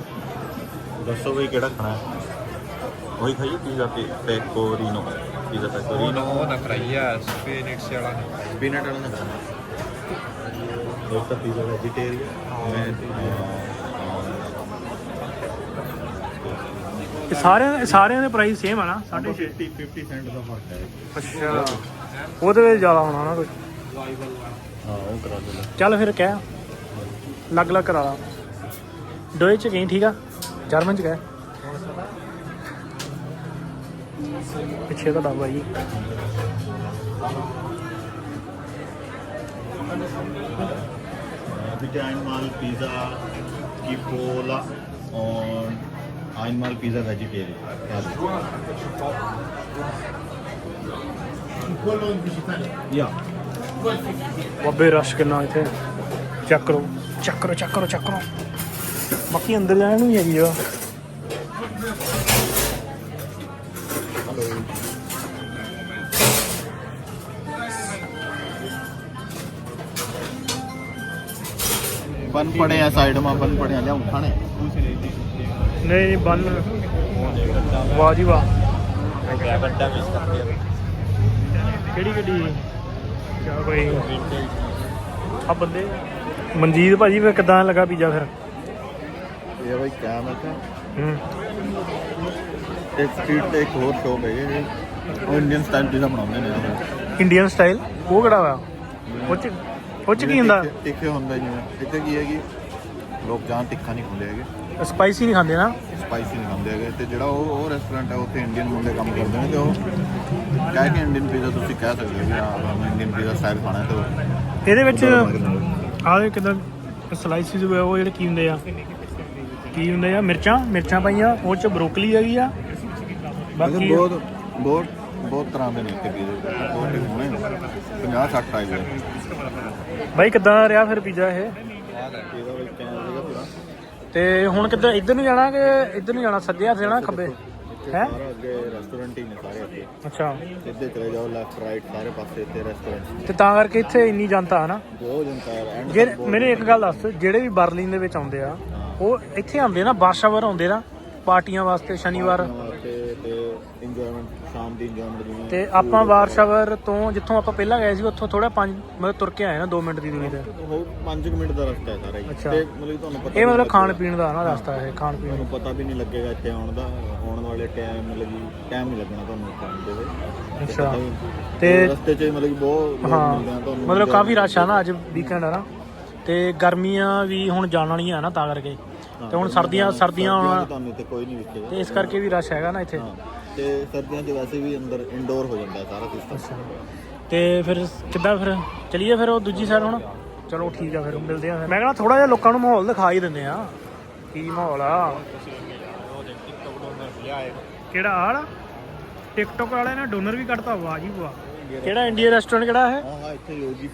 ਦੱਸੋ ਬਈ ਕਿਹੜਾ ਖਾਣਾ ਹੈ ਉਹੀ ਖਾਈਏ ਪੀਜ਼ਾ ਤੇ ਪੈਕੋਰੀਨੋ ਪੀਜ਼ਾ ਪੈਕੋਰੀਨੋ
ਉਹ ਨਾ ਕਰਾਈਆ ਸਪੀਨਿਕਸ ਵਾਲਾ ਨਾ
ਪੀਨਟ ਵਾਲਾ ਨਾ ਖਾਣਾ
ਇਹ ਸਾਰਿਆਂ ਦੇ ਸਾਰਿਆਂ ਦੇ ਪ੍ਰਾਈਸ ਸੇਮ ਆ ਨਾ
50 50 ਸੈਂਟ ਦਾ ਫ਼ਰਕ ਹੈ।
ਅੱਛਾ। ਉਹਦੇ ਵਿੱਚ ਜ਼ਿਆਦਾ ਹੋਣਾ ਨਾ ਕੁਝ
ਹਾਂ ਉਹ ਕਰਾ ਦੇ
ਚੱਲ ਫਿਰ ਕਹਿ। ਲੱਗ ਲੱਗ ਕਰਾ ਲਾ। ਡੋਏ ਚ ਗਈ ਠੀਕ ਆ? ਜਰਮਨ ਚ ਗਏ ਪਿੱਛੇ ਦਾ ਡੱਬਾ ਜੀ।
Bitte einmal Pizza Cipolla und einmal Pizza Vegetarian. Ja.
ਬੱਬੇ ਰਸ਼ ਕਿੰਨਾ ਇੱਥੇ ਚੈੱਕ ਕਰੋ ਚੈੱਕ ਕਰੋ ਚੈੱਕ ਕਰੋ ਚੈੱਕ ਕਰੋ ਬਾਕੀ ਅੰਦਰ ਜਾਣ ਨੂੰ ਵੀ ਹੈਗੀ ਆ
પડે આ
સાઈડમાં બંધ પડે અલ્યા ઉઠાણે નહીં
નહીં બંધ વાહ જી વાહ
ਕਿਹੜੀ ਗੱਡੀ ਆ ਬੰਦੇ ਮਨਜੀਤ ਭਾਜੀ ਫਿਰ ਕਿਦਾਂ ਲੱਗਾ ਪੀਜਾ ਫਿਰ?
ਇਹ ਬਈ ਕਾਮ
ਹੈ
ਹੂੰ। ਇੱਕ ਸਟਰੀਟ ਤੇ ਇੱਕ ਹੋਰ ਸ਼ੋਪ ਹੈ ਉਹ ਇੰਡੀਅਨ ਸਟਾਈਲ ਪੀਜ਼ਾ ਬਣਾਉਂਦੇ ਨੇ।
ਇੰਡੀਅਨ ਸਟਾਈਲ ਉਹ ਕਿਹੜਾ ਵਾ? ਉਹ ਚ ਉਹ ਚ ਕੀ ਹੁੰਦਾ?
ਤਿੱਖੇ- ਹੁੰਦਾ ਜਿਵੇਂ ਇੱਥੇ ਕੀ ਹੈ ਕਿ ਲੋਕ ਜਾਂ ਤਿੱਖਾ ਨਹੀਂ ਖਾਂਦੇ ਹੈਗੇ।
ਸਪਾਈਸੀ ਨਹੀਂ ਖਾਂਦੇ ਨਾ?
ਸਪਾਈਸੀ ਨਹੀਂ ਖਾਂਦੇ ਹੈਗੇ। ਤੇ ਜਿਹੜਾ ਉਹ ਉਹ ਰੈਸਟੋਰੈਂਟ ਹੈ ਉੱਥੇ ਇੰਡੀਅਨ ਮੁੰਡੇ ਕੰਮ ਕਰਦੇ ਨੇ ਤੇ ਉਹ ਕਹਿ ਕੇ ਇੰਡੀਅਨ ਪੀਜ਼ਾ ਤੁਸੀਂ ਕਹਿ ਸਕਦੇ ਹੋ ਕਿ ਹਾਂ ਇੰਡੀਅਨ ਪੀਜ਼ਾ ਸਟਾਈਲ ਖਾਣਾ ਤੇ
ਇਹਦੇ ਵਿੱਚ ਆਹ ਕਿਦਾਂ ਸਲਾਈਸਿਸ ਹੋਏ ਉਹ ਜਿਹੜੇ ਕੀ ਹੁੰਦੇ ਆ? ਕੀ ਹੁੰਦੇ ਆ? ਮਿਰਚਾਂ? ਮਿਰਚਾਂ ਪਾਈਆਂ ਉਹ ਚ ਬਰੋਕਲੀ ਹੈਗੀ ਆ। ਬਾਕੀ
ਬਹੁਤ ਬਹੁਤ ਬਹੁਤ ਤਰ੍ਹਾਂ ਦੇ ਨੇ ਇੱਥੇ ਬਹੁਤ ਹੀ ਹੋਣੇ 50 60 ਟਾਈਪ ਦੇ
ਬਾਈ ਕਿਦਾਂ ਦਾ ਰਿਹਾ ਫਿਰ ਪੀਜ਼ਾ ਇਹ?
ਪੀਜ਼ਾ ਵਿੱਚ ਕੈਨ ਸੀਗਾ ਪੂਰਾ।
ਤੇ ਹੁਣ ਕਿੱਧਰ ਇੱਧਰ ਨੂੰ ਜਾਣਾ ਕਿ ਇੱਧਰ ਨੂੰ ਜਾਣਾ? ਸੱਜੇ ਹੱਥ ਜਾਣਾ ਖੱਬੇ? ਹੈਂ?
ਸਾਰਾ ਅੱਗੇ ਰੈਸਟੋਰੈਂਟ ਹੀ ਨੇ ਸਾਰੇ ਅੱਗੇ।
ਅੱਛਾ।
ਸਿੱਧੇ ਚਲੇ ਜਾਓ ਲੈਫਟ ਰਾਈਟ ਸਾਰੇ ਪਾਸੇ ਇੱਥੇ ਰੈਸਟੋਰੈਂਟ
ਤੇ ਤਾਂ ਕਰਕੇ ਇੱਥੇ ਇੰਨੀ ਜਨਤਾ ਹੈ ਨਾ?
ਬਹੁਤ ਜਨਤਾ ਹੈ ਐਂਡ
ਜੇ ਮੈਨੂੰ ਇੱਕ ਗੱਲ ਦੱਸ ਜਿਹੜੇ ਵੀ ਬਰਲਿਨ ਦੇ ਵਿੱਚ ਆਉਂਦੇ ਆ ਉਹ ਇੱਥੇ ਆਉਂਦੇ ਨਾ ਬਾਰਸ਼ਾਵਰ ਆਉਂਦੇ ਨਾ ਪਾਰਟੀਆਂ ਵਾਸਤੇ ਸ਼ਨੀਵਾਰ।
ਤੇ ਤੇ ਇੰਜੋਇਮੈਂਟ ਸ਼ਾਮ ਦੀ ਇੰਜੋਇਮੈਂਟ ਜਿਵੇਂ
ਤੇ ਆਪਾਂ ਵਾਰਸ਼ਾਵਰ ਤੋਂ ਜਿੱਥੋਂ ਆਪਾਂ ਪਹਿਲਾਂ ਗਏ ਸੀ ਉੱਥੋਂ ਥੋੜਾ ਪੰਜ ਮਤਲਬ ਤੁਰ ਕੇ ਆਏ ਨਾ 2 ਮਿੰਟ ਦੀ ਦੂਰੀ ਤੇ।
ਉਹ 5 ਮਿੰਟ ਦਾ ਰਸਤਾ ਹੈ ਸਾਰਾ ਹੀ
ਅੱਛਾ।
ਤੇ ਮਤਲਬ ਤੁਹਾਨੂੰ ਪਤਾ
ਇਹ
ਵੀ
ਮਤਲਬ ਖਾਣ। ਪੀਣ ਦਾ ਨਾ ਰਸਤਾ ਇਹ ਖਾਣ ਪੀਣ।
ਤੁਹਾਨੂੰ ਪਤਾ ਵੀ ਨਹੀਂ ਲੱਗੇਗਾ ਇੱਥੇ ਆਉਣ ਦਾ ਆਉਣ ਵਾਲੇ ਟਾਈਮ ਮਤਲਬ ਕਿ ਟਾਈਮ ਨਹੀਂ ਲੱਗਣਾ ਤੁਹਾਨੂੰ ਖਾਣ ਦੇ ਵਿੱਚ।
ਅੱਛਾ।
ਤੇ ਰਸਤੇ 'ਚ ਮਤਲਬ ਕਿ ਬਹੁਤ ਲੋਕ
ਹਾਂ
ਮਿਲਦੇ ਆ ਤੁਹਾਨੂੰ।
ਮਤਲਬ ਕਾਫੀ ਰਸ਼ ਆ ਨਾ ਅੱਜ ਵੀਕਐਂਡ ਆ ਨਾ। ਤੇ ਗਰਮੀਆਂ ਵੀ ਹੁਣ ਜਾਣ ਵਾਲੀਆਂ ਆ ਨਾ ਤਾਂ ਕਰਕੇ। ਤੇ ਹੁਣ ਸਰਦੀਆਂ ਸਰਦੀਆਂ ਆਉਣ
ਤੁਹਾਨੂੰ ਇੱਥੇ ਕੋਈ ਨਹੀਂ ਵਿਖੇਗਾ
ਤੇ ਇਸ ਕਰਕੇ ਵੀ ਰਸ਼ ਹੈਗਾ ਨਾ ਇੱਥੇ।
ਤੇ ਸਰਦੀਆਂ 'ਚ ਵੈਸੇ ਵੀ ਅੰਦਰ ਇਨਡੋਰ ਹੋ ਜਾਂਦਾ ਸਾਰਾ ਸਿਸਟਮ
ਤੇ ਫਿਰ ਕਿੱਦਾਂ ਫਿਰ? ਚਲੀਏ ਫਿਰ ਉਹ ਦੂਜੀ ਸਾਈਡ ਹੁਣ? ਚਲੋ ਠੀਕ ਆ ਫਿਰ ਮਿਲਦੇ ਆ ਫਿਰ। ਮੈਂ ਕਹਿੰਦਾ ਥੋੜਾ ਜਿਹਾ ਲੋਕਾਂ ਨੂੰ ਮਾਹੌਲ ਦਿਖਾ ਹੀ ਦਿੰਦੇ ਆ। ਕੀ ਮਾਹੌਲ ਆ? ਕਿਹੜਾ ਆਹ ਟਿਕਟੋਕ ਵਾਲੇ ਨੇ ਡੋਨਰ ਵੀ ਕੱਢਤਾ ਵਾਹ ਜੀ ਵਾਹ। ਕਿਹੜਾ ਇੰਡੀਆ ਰੈਸਟੋਰੈਂਟ ਕਿਹੜਾ ਹੈ?
ਹਾਂ ਹਾਂ ਇੱਥੇ ਯੋਗੀ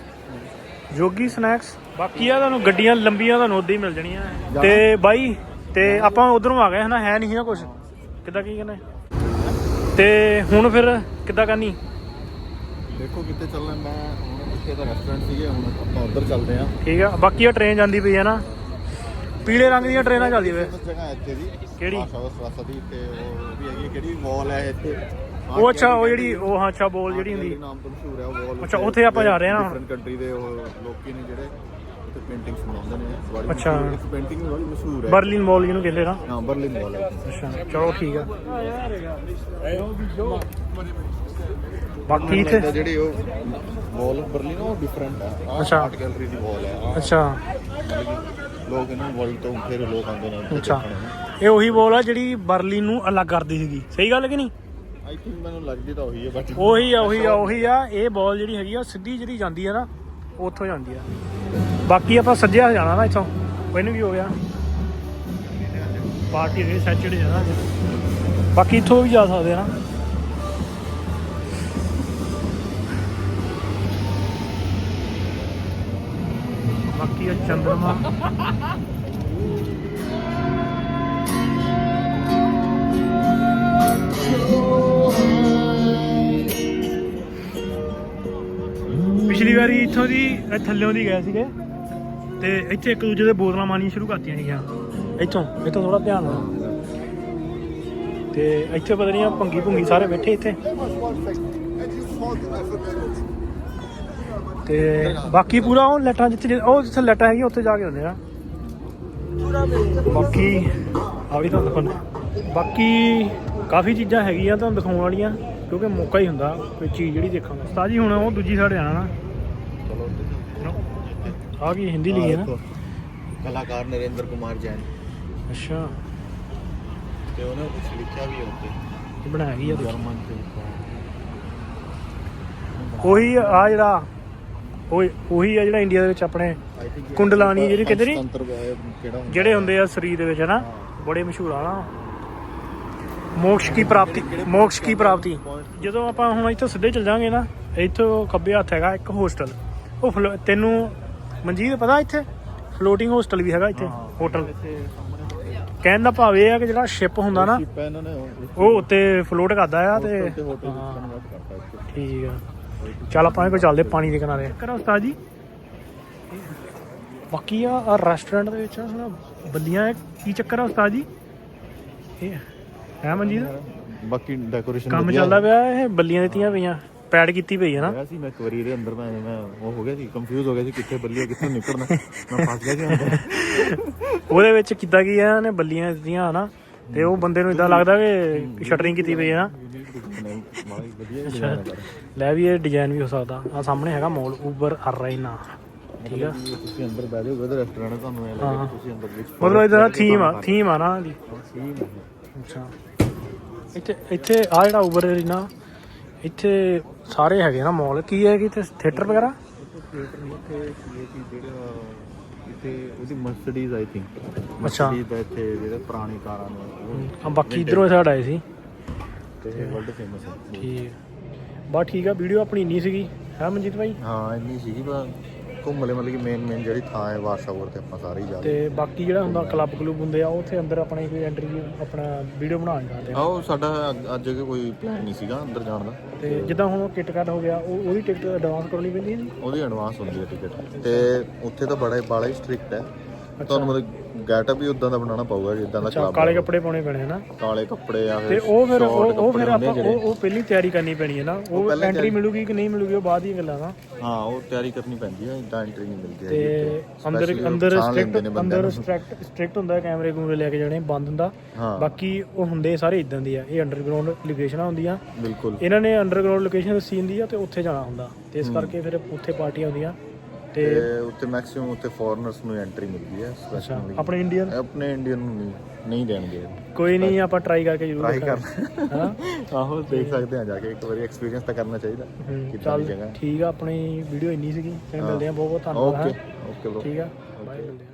ਜੋਗੀ ਸਨੈਕਸ। ਬਾਕੀ ਆ ਤੁਹਾਨੂੰ ਗੱਡੀਆਂ ਲੰਬੀਆਂ ਤੁਹਾਨੂੰ ਉਦਾਂ ਹੀ ਮਿਲ ਜਾਣੀਆਂ। ਤੇ ਬਾਈ ਤੇ ਆਪਾਂ ਉਧਰੋਂ ਆ ਗਏ ਹਨਾ ਹੈ ਨਹੀਂ ਨਾ ਕੁਝ ਕਿੱਦਾਂ ਕੀ ਕਹਿੰਦੇ? ਤੇ ਹੁਣ ਫਿਰ ਕਿੱਦਾਂ ਕਰਨੀ?
ਦੇਖੋ ਕਿੱਥੇ ਚੱਲਣਾ ਮੈਂ ਹੁਣ ਇੱਥੇ ਦਾ ਰੈਸਟੋਰੈਂਟ ਸੀਗੇ ਹੁਣ ਆਪਾਂ ਉੱਧਰ ਚੱਲਦੇ ਆ
ਠੀਕ ਆ ਬਾਕੀ ਆ ਟ੍ਰੇਨ ਜਾਂਦੀ ਪਈ ਹੈ ਨਾ। ਪੀਲੇ ਰੰਗ ਦੀਆਂ ਟ੍ਰੇਨਾਂ ਚੱਲਦੀਆਂ ਵੇ
ਫੇਮਸ ਜਗ੍ਹਾ ਹੈ ਇੱਥੇ ਦੀ
ਕਿਹੜੀ?
ਆਸ਼ਾ ਵਸਵਾਸਾ ਦੀ ਤੇ ਉਹ ਵੀ ਹੈਗੀ ਹੈ, ਕਿਹੜੀ? ਵਾਲ ਹੈ ਇੱਥੇ।
ਉਹ ਅੱਛਾ ਉਹ ਜਿਹੜੀ ਉਹ ਹਾਂ ਅੱਛਾ ਬੋਲ ਜਿਹੜੀ ਹੁੰਦੀ।
ਨਾਮ ਤੋਂ ਮਸ਼ਹੂਰ ਹੈ ਉਹ ਵਾਲ
ਅੱਛਾ, ਉੱਥੇ ਆਪਾਂ ਜਾ ਰਹੇ ਹਾਂ।
ਡਿਫਰੈਂਟ ਕੰਟਰੀ ਦੇ ਉਹ ਲੋਕੀ ਨੇ ਜਿਹੜੇ। ਉੱਥੇ ਪੇਂਟਿੰਗਸ ਬਣਾਉਂਦੇ ਨੇ। ਬੜੀ
ਅੱਛਾ।
ਮਸ਼ਹੂਰ- ਇਸ ਪੇਂਟਿੰਗ ਬੜੀ ਮਸ਼ਹੂਰ ਹੈ।
ਬਰਲਿਨ ਮਾਲ ਜਿਹਨੂੰ ਕਹਿੰਦੇ ਨਾ।
ਹਾਂ ਬਰਲਿਨ ਵਾਲ
ਅੱਛਾ ਚਲੋ ਠੀਕ ਆ। ਬਾਕੀ ਇੱਥੇ
ਤਾਂ ਜਿਹੜੀ ਉਹ ਵਾਲ ਬਰਲਿਨ ਉਹ ਡਿਫਰੈਂਟ ਹੈ।
ਅੱਛਾ।
ਆਰਟ ਗੈਲਰੀ ਦੀ ਵਾਲ ਹੈ। ਆਹ
ਅੱਛਾ।
ਲੋਕ ਇਹਨਾਂ ਵਰਲਡ ਤੋਂ ਫਿਰ ਲੋਕ ਆਉਂਦੇ ਨੇ। ਇੱਥੇ
ਅੱਛਾ।
ਦੇਖਣ ਨੂੰ।
ਇਹ ਉਹੀ ਬੋਲ ਆ ਜਿਹੜੀ ਬਰਲਿਨ ਨੂੰ ਅਲੱਗ ਕਰਦੀ ਸੀਗੀ। ਸਹੀ ਗੱਲ ਕਿ ਨਹੀਂ?
ਆਈ ਥਿੰਕ ਮੈਨੂੰ ਲੱਗਦੀ ਤਾਂ ਉਹੀ ਹੈ ਬਟ
ਉਹੀ ਆ ਉਹੀ ਆ ਉਹੀ ਆ। ਇਹ ਬਾਲ ਜਿਹੜੀ ਹੈਗੀ ਆ ਸਿੱਧੀ ਜਿਹੜੀ ਜਾਂਦੀ ਆ ਨਾ। ਉੱਥੋਂ ਜਾਂਦੀ ਆ। ਬਾਕੀ ਆਪਾਂ ਸੱਜਿਆ ਜਾਣਾ ਨਾ ਇੱਥੋਂ। ਮੈਨੂੰ ਵੀ ਹੋ ਗਿਆ। ਪਾਰਟੀ ਦੇ ਸੈਚਰਡੇ ਜਾਣਾ ਬਾਕੀ ਇੱਥੋਂ ਵੀ ਜਾ ਸਕਦੇ ਆ ਨਾ। ਬਾਕੀ ਆ ਚੰਦਰਮਾ। ਪਿਛਲੀ ਵਾਰੀ ਇੱਥੋਂ ਦੀ ਇਹ ਥੱਲਿਓਂ ਦੀ ਗਏ ਸੀਗੇ। ਤੇ ਇੱਥੇ ਇੱਕ ਦੂਜੇ ਦੇ ਬੋਤਲਾਂ ਮਾਰਨੀਆਂ ਸ਼ੁਰੂ ਕਰਤੀਆਂ ਸੀਗੀਆਂ। ਇੱਥੋਂ ਇੱਥੋਂ ਥੋੜਾ ਧਿਆਨ ਨਾਲ। ਤੇ ਇੱਥੇ ਪਤਾ ਨਹੀਂ ਆ, ਭੰਗੀ ਭੁੰਗੀ ਸਾਰੇ ਬੈਠੇ ਇੱਥੇ। ਤੇ ਬਾਕੀ ਪੂਰਾ ਉਹ ਲੈਟਾਂ ਜਿੱਥੇ ਉਹ ਜਿੱਥੇ ਲੈਟਾਂ ਹੈਗੀ ਉੱਥੇ ਜਾ ਕੇ ਹੁੰਦੇ ਆ। ਬਾਕੀ ਆ ਵੀ ਤੁਹਾਨੂੰ ਦਿਖਾਉਣਾ ਬਾਕੀ ਕਾਫੀ ਚੀਜ਼ਾਂ ਹੈਗੀਆਂ ਤੁਹਾਨੂੰ ਦਿਖਾਉਣ ਵਾਲੀਆਂ, ਕਿਉਂਕਿ ਮੌਕਾ ਹੀ ਹੁੰਦਾ, ਕੋਈ ਚੀਜ਼ ਜਿਹੜੀ ਦੇਖਣ ਦਾ ਉਸਤਾਦ ਜੀ ਹੁਣ ਉਹ ਦੂਜੀ ਸਾਈਡ ਜਾਣਾ ਨਾ। ਆ ਕੀ ਹਿੰਦੀ ਲਿਖੀ ਹੈ ਨਾ?
ਕਲਾਕਾਰ ਨਰਿੰਦਰ ਕੁਮਾਰ ਜੈਨ।
ਅੱਛਾ।
ਤੇ ਉਹਨੇ ਕੁਝ ਲਿਖਿਆ ਵੀ ਉੱਤੇ
ਇਹ ਬਣਾਇਆ ਗਈ ਆ ਦੇਖੋ।
ਜਰਮਨ ਤੇ
ਉਹੀ ਆ ਜਿਹੜਾ ਉਹ ਉਹੀ ਆ ਜਿਹੜਾ ਇੰਡੀਆ ਦੇ ਵਿੱਚ ਆਪਣੇ ਕੁੰਡਲਾਨੀ ਜਿਹੜੀ ਕਹਿੰਦੇ ਨੀ?
ਤੰਤਰ ਕਿਹੜਾ ਹੁੰਦਾ
ਜਿਹੜੇ ਹੁੰਦੇ ਆ ਸਰੀਰ ਦੇ ਵਿੱਚ ਹਨਾ ਬੜੇ ਮਸ਼ਹੂਰ ਆ ਨਾ। ਮੋਕਸ਼ ਕੀ ਪ੍ਰਾਪਤੀ ਮੋਕਸ਼ ਕੀ ਪ੍ਰਾਪਤੀ? ਜਦੋਂ ਆਪਾਂ ਹੁਣ ਇੱਥੋਂ ਸਿੱਧੇ ਚੱਲ ਜਾਾਂਗੇ ਨਾ ਇੱਥੋਂ ਖੱਬੇ ਹੱਥ ਹੈਗਾ ਇੱਕ ਹੋਸਟਲ। ਉਹ ਤੈਨੂੰ ਮਨਜੀਤ ਪਤਾ ਇੱਥੇ? ਫਲੋਟਿੰਗ ਹੋਸਟਲ ਵੀ ਹੈਗਾ ਇੱਥੇ ਹੋਟਲ ਕਹਿਣ ਦਾ ਭਾਵ ਇਹ ਆ ਕਿ ਜਿਹੜਾ ਸ਼ਿਪ ਹੁੰਦਾ ਨਾ
ਉਹ
ਉੱਤੇ ਫਲੋਟ ਕਰਦਾ ਆ ਤੇ ਠੀਕ ਆ। ਚੱਲ ਆਪਾਂ ਇਹ ਕੋ ਚੱਲਦੇ ਪਾਣੀ ਦੇ ਕਿਨਾਰੇ। ਕਰਾਂ ਉਸਤਾਦ ਜੀ। ਬਾਕੀ ਆ ਆ ਰੈਸਟੋਰੈਂਟ ਦੇ ਵਿੱਚ ਨਾ ਬੱਲੀਆਂ। ਕੀ ਚੱਕਰ ਆ ਉਸਤਾਦ ਜੀ? ਇਹ ਹੈ ਮਨਜੀਤ?
ਬਾਕੀ ਡੈਕੋਰੇਸ਼ਨ
ਕੰਮ ਚੱਲਦਾ ਪਿਆ ਇਹ ਬੱਲੀਆਂ ਦਿੱਤੀਆਂ ਪਈਆਂ। ਪੈਡ ਕੀਤੀ ਪਈ ਹੈ ਨਾ?
ਹੋਇਆ ਸੀ ਮੈਂ ਇੱਕ ਵਾਰੀ ਇਹਦੇ ਅੰਦਰ ਮੈਂ ਮੈਂ ਉਹ ਹੋ ਗਿਆ ਸੀ ਕੰਫਿਊਜ਼ ਹੋ ਗਿਆ ਸੀ ਕਿੱਥੇ ਬੱਲੀ ਹੈ ਕਿੱਥੋਂ ਨਿਕਲਣਾ। ਮੈਂ ਫਸ ਗਿਆ ਸੀ ਅੰਦਰ।
ਉਹਦੇ ਵਿੱਚ ਕਿੱਦਾਂ ਕੀ ਆ ਨੇ ਬੱਲੀਆਂ ਦਿੱਤੀਆਂ ਹਨਾ ਤੇ ਉਹ ਬੰਦੇ ਨੂੰ ਇਦਾਂ ਲੱਗਦਾ ਕਿ ਸ਼ਟਰਿੰਗ ਕੀਤੀ ਪਈ ਹੈ ਨਾ।
ਨਹੀਂ ਮਾੜੀ ਵਧੀਆ ਜਿਹਾ design ਹੈ ਪਰ।
ਲੈ ਵੀ ਇਹ ਡਿਜ਼ਾਈਨ ਵੀ ਹੋ ਸਕਦਾ। ਆ ਸਾਹਮਣੇ ਹੈਗਾ ਮੋਲ ਉਬਰ ਅਰੈਨਾ ਠੀਕ ਆ?
ਤੁਸੀਂ ਅੰਦਰ ਬਹਿ ਜਾਓਗੇ ਉਹਦਾ ਰੈਸਟੋਰੈਂਟ ਤੁਹਾਨੂੰ ਐ ਲੱਗੇਗਾ ਕਿ ਤੁਸੀਂ ਅੰਦਰ ਵਿੱਚ
ਮਤਲਬ ਇਹਦਾ ਨਾ ਥੀਮ ਆ ਥੀਮ ਆ ਨਾ ਇਹਦੀ। ਅੱਛਾ। ਇੱਥੇ ਇੱਥੇ ਆ ਜਿਹੜਾ ਉਬਰ ਅਰੈਨਾ ਇੱਥੇ ਸਾਰੇ ਹੈਗੇ ਨਾ ਮੋਲ। ਕੀ ਹੈ ਕਿ ਇੱਥੇ? ਥੀਏਟਰ ਵਗੈਰਾ?
ਥੀਏਟਰ ਨਹੀਂ ਤੇ ਇਹ ਕੀ ਜਿਹੜਾ ਇੱਥੇ ਉਹਦੀ ਮਰਸੀਡੀਜ਼ ਆਈ ਥਿੰਕ
ਅੱਛਾ।
ਮਰਸੀਡੀਜ਼ ਦਾ ਇੱਥੇ ਜਿਹੜੇ ਪੁਰਾਣੀ ਕਾਰਾਂ ਨੇ।
ਆ ਬਾਕੀ ਇਧਰੋਂ ਸਾਈਡ ਆਏ ਸੀ।
ਤੇ ਵਰਲਡ ਫੇਮਸ ਹੈ।
ਠੀਕ। ਬਸ ਠੀਕ ਆ ਵੀਡੀਓ ਆਪਣੀ ਇੰਨੀ ਸੀਗੀ। ਹੈ ਮਨਜੀਤ ਭਾਈ?
ਹਾਂ ਇੰਨੀ ਸੀਗੀ ਪਰ ਘੁੰਮ ਲਏ ਮਤਲਬ ਕਿ ਮੇਨ ਮੇਨ ਜਿਹੜੀ ਥਾਂ ਹੈ ਵਾਰਸ਼ਾਵਰ ਤੇ ਆਪਾਂ ਸਾਰੇ ਹੀ ਜਾ
ਤੇ ਬਾਕੀ ਜਿਹੜਾ ਹੁੰਦਾ ਕਲੱਬ ਕਲੂਬ ਹੁੰਦੇ ਆ ਉੱਥੇ ਅੰਦਰ ਆਪਣੇ ਕੋਈ ਐਂਟਰੀ ਆਪਣਾ ਵੀਡੀਓ ਬਣਾ ਨਹੀਂ ਸਕਦੇ
ਆਓ ਸਾਡਾ ਅੱਜ- ਕੋਈ ਪਲਾਨ ਨਹੀਂ ਸੀਗਾ ਅੰਦਰ ਜਾਣ ਦਾ।
ਤੇ ਜਿੱਦਾਂ ਹੁਣ ਕਿਟ ਕੱਟ ਹੋ ਗਿਆ ਉਹ ਉਹਦੀ ਟਿਕਟ ਐਡਵਾਂਸ ਕਰਨੀ ਪੈਂਦੀ ਹੈ ਜੀ?
ਉਹਦੀ ਐਡਵਾਂਸ ਹੁੰਦੀ ਹੈ ਟਿਕਟ ਤੇ ਉੱਥੇ ਤਾਂ ਬੜਾ ਬੜਾ ਹੀ ਸਟ੍ਰਿਕਟ ਹੈ। ਤੁਹਾਨੂੰ ਮਤਲਬ ਗੈਟਅਪ ਵੀ ਉਦਾਂ ਦਾ ਬਣਾਉਣਾ ਪਊਗਾ ਜਿੱਦਾਂ ਦਾ
ਅੱਛਾ ਕਾਲੇ ਕੱਪੜੇ ਪਾਉਣੇ ਪੈਣੇ ਹਨਾ
ਕਾਲੇ ਕੱਪੜੇ ਆ
ਤੇ ਉਹ ਫਿਰ ਉਹ ਉਹ ਫਿਰ ਆਪਾਂ ਉਹ ਉਹ ਪਹਿਲੀ ਤਿਆਰੀ ਕਰਨੀ ਪੈਣੀ ਹੈ ਨਾ। ਉਹ ਐਂਟਰੀ ਮਿਲੂਗੀ ਕਿ ਨਹੀਂ ਮਿਲੂਗੀ ਉਹ ਬਾਅਦ ਦੀਆਂ ਗੱਲਾਂ ਨਾ
ਹਾਂ ਉਹ ਤਿਆਰੀ ਕਰਨੀ ਪੈਂਦੀ ਹੈ ਇਦਾਂ ਐਂਟਰੀ ਨਹੀਂ ਮਿਲਦੀ
ਤੇ ਅੰਦਰ ਅੰਦਰ ਸਟ੍ਰਿਕਟ ਅੰਦਰ। ਸਟ੍ਰਿਕਟ ਸਟ੍ਰਿਕਟ ਹੁੰਦਾ ਕੈਮਰੇ ਕੂਮਰੇ ਲੈ ਕੇ ਜਾਣੇ ਬੰਦ ਹੁੰਦਾ। ਬਾਕੀ ਉਹ ਹੁੰਦੇ ਸਾਰੇ ਇਦਾਂ ਦੀ ਆ। ਇਹ ਅੰਡਰਗਰਾਉਂਡ ਲੋਕੇਸ਼ਨਾਂ ਹੁੰਦੀਆਂ।
ਬਿਲਕੁਲ।
ਇਹਨਾਂ ਨੇ ਅੰਡਰਗਰਾਉਂਡ ਲੋਕੇਸ਼ਨ ਦੱਸੀ ਹੁੰਦੀ ਆ ਤੇ ਉੱਥੇ ਜਾਣਾ ਹੁੰਦਾ। ਤੇ ਇਸ ਕਰਕੇ ਫਿਰ ਉੱਥੇ ਪਾਰਟੀਆਂ ਹੁੰਦੀਆਂ। ਤੇ
ਤੇ ਉੱਥੇ ਮੈਕਸਿਮਮ ਉੱਥੇ ਫੋਰਨਰਸ ਨੂੰ ਐਂਟਰੀ ਮਿਲਦੀ ਹੈ ਸਪੈਸ਼ਲੀ
ਆਪਣੇ ਇੰਡੀਅਨ
ਆਪਣੇ ਇੰਡੀਅਨ ਨੂੰ ਨਹੀਂ ਨਹੀਂ ਦੇਣਗੇ।
ਕੋਈ ਨਹੀਂ ਆਪਾਂ ਟਰਾਈ ਕਰਕੇ ਜ਼ਰੂਰ
ਟਰਾਈ ਕਰ
ਹਾਂ?
ਆਹੋ ਦੇਖ ਸਕਦੇ ਆ ਜਾ ਕੇ ਇੱਕ ਵਾਰੀ ਐਕਸਪੀਰੀਅੰਸ ਤਾਂ ਕਰਨਾ ਚਾਹੀਦਾ। ਕਿੱਦਾਂ
ਚੱਲ
ਦੀ ਜਗ੍ਹਾ।
ਠੀਕ ਆ ਆਪਣੀ ਵੀਡੀਓ ਇੰਨੀ ਸੀਗੀ। ਫਿਰ ਮਿਲਦੇ ਆ ਬਹੁਤ ਬਹੁਤ ਧੰਨਵਾਦ
ਓਕੇ। ਓਕੇ ਬ్రో
ਠੀਕ ਆ? ਬਾਏ ਮਿਲਦੇ